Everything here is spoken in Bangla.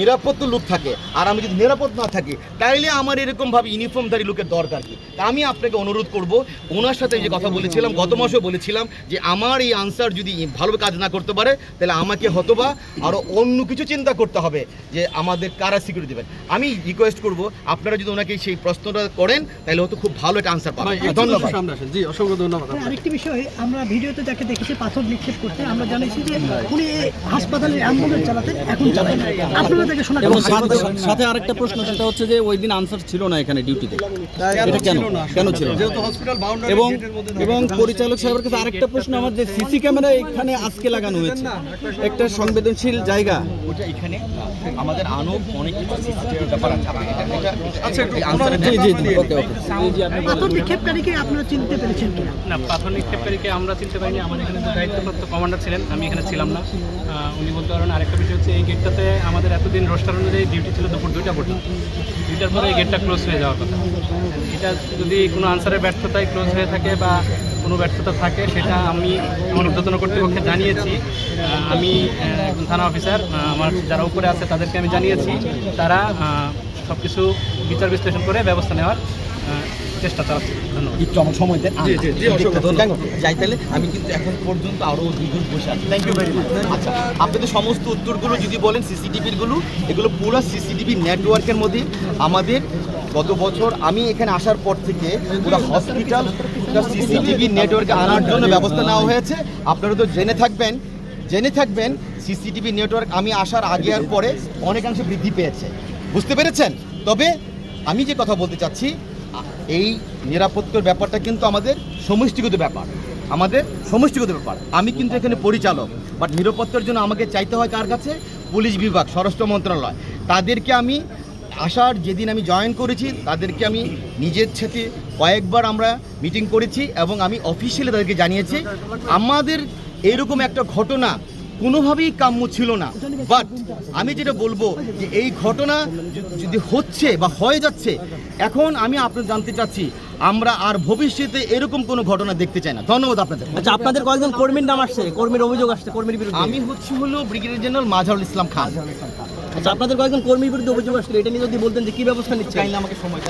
নিরাপত্তা লোক থাকে। আর আমি যদি নিরাপদ না থাকি তাইলে আমার এরকমভাবে ইউনিফর্মধারী লোকের দরকার কি? তা আমি আপনাকে অনুরোধ করব ওনার সাথে যে কথা বলেছিলাম গত মাসেও বলেছিলাম যে আমার এই আনসার যদি ভালো কাজ না করতে পারে তাহলে আমাকে হতবা আরও অন্য কিছু চিন্তা করতে হবে যে আমাদের কারা সিকিউরিটি দেবেন। আমি রিকোয়েস্ট করব আপনারা যদি ওনাকে সেই প্রশ্নটা করেন তাহলে হয়তো খুব ভালো একটা আনসার পাবেন। ধন্যবাদ। জি অসংখ্য ধন্যবাদ আরেকটি বিষয় আমরা ভিডিওতে তাকে দেখেছি পাথর নিক্ষেপ করতে আমরা জানিছি যে উনি হাসপাতালে অ্যাম্বুলেন্স চালাতেন এখন চালান আপনারা তাকে শোনা এবং সাথে আরেকটা প্রশ্ন সেটা হচ্ছে যে ওই দিন আনসার ছিল না এখানে ডিউটিতে এটা কেন? কেন ছিল এবং এবং পরিচালক সাহেবের কাছে আরেকটা প্রশ্ন আমার যে সিসি ক্যামেরা এখানে আজকে লাগানো হয়েছে। একটা সংবেদনশীল জায়গা। ওটা এখানে আমাদের আনো অনেক ব্যাপার আছে আচ্ছা, জি জি জি ওকে ওকে। এই যে আপনি পাথর নিক্ষেপকারীকে আপনারা চিনতে পেরেছেন কিনা? না পাথর নিক্ষেপকারীকে আমরা চিনতে পারিনি আমাদের এখানে দায়িত্বপ্রাপ্ত কমান্ডার ছিলেন আমি এখানে ছিলাম না। উনি বলতে পারেন আরেকটা বিষয় হচ্ছে এই গেটটাতে আমাদের এতদিন রোস্টার অনুযায়ী ডিউটি ছিল দুপুর দুইটা পর্যন্ত। দুইটার পরে এই গেটটা ক্লোজ হয়ে যাওয়ার কথা। এটা যদি কোনো আনসারের ব্যর্থতায় ক্লোজ হয়ে থাকে বা কোনো ব্যর্থতা থাকে, সেটা আমি আমার উদ্বোধন কর্তৃপক্ষে জানিয়েছি। আমি থানা অফিসার আমার যারা উপরে আছে তাদেরকে আমি জানিয়েছি। তারা সব কিছু বিচার বিশ্লেষণ করে ব্যবস্থা নেওয়ার চেষ্টা চালাচ্ছে। ধন্যবাদ। একটু আমার সময় দেন জি, জি, জি, অসংখ্য ধন্যবাদ। যাই তাহলে আমি কিন্তু এখন পর্যন্ত আরও দুজন বসে আছি। থ্যাংক ইউ ভেরি মাচ আচ্ছা আপনাদের সমস্ত উত্তরগুলো যদি বলেন সিসিটিভিরগুলো এগুলো পুরো সিসিটিভি নেটওয়ার্কের মধ্যে আমাদের গত বছর আমি এখানে আসার পর থেকে পুরো হসপিটাল সিসিটিভি নেটওয়ার্কে আনার জন্য ব্যবস্থা নেওয়া হয়েছে। আপনারা তো জেনে থাকবেন জেনে থাকবেন সিসিটিভি নেটওয়ার্ক আমি আসার আগে আর পরে অনেকাংশে বৃদ্ধি পেয়েছে। বুঝতে পেরেছেন? তবে আমি যে কথা বলতে চাচ্ছি এই নিরাপত্তার ব্যাপারটা কিন্তু আমাদের সমষ্টিগত ব্যাপার। আমাদের সমষ্টিগত ব্যাপার। আমি কিন্তু এখানে পরিচালক বাট নিরাপত্তার জন্য আমাকে চাইতে হয় কার কাছে? পুলিশ বিভাগ, স্বরাষ্ট্র মন্ত্রণালয়। তাদেরকে আমি আসার যেদিন আমি জয়েন করেছি, তাদেরকে আমি নিজের সাথে কয়েকবার আমরা মিটিং করেছি এবং আমি অফিসিয়ালি তাদেরকে জানিয়েছি। আমাদের এইরকম একটা ঘটনা কোনোভাবেই কাম্য ছিল না। বাট আমি যেটা বলব যে এই ঘটনা যদি হচ্ছে বা হয়ে যাচ্ছে এখন আমি আপনার জানতে চাচ্ছি আমরা আর ভবিষ্যতে এরকম কোনো ঘটনা দেখতে চাই না। ধন্যবাদ আপনাদের। আচ্ছা আপনাদের কয়েকজন কর্মীর নাম আসছে কর্মীর অভিযোগ আসছে কর্মীর বিরুদ্ধে। আমি হচ্ছে হলো ব্রিগেডিয়ার জেনারেল মাঝারুল ইসলাম খান। আচ্ছা আপনাদের কয়েকজন কর্মীর বিরুদ্ধে অভিযোগ আসছিল এটা নিয়ে যদি বলতেন যে কি ব্যবস্থা নিচ্ছে। আমাকে সময়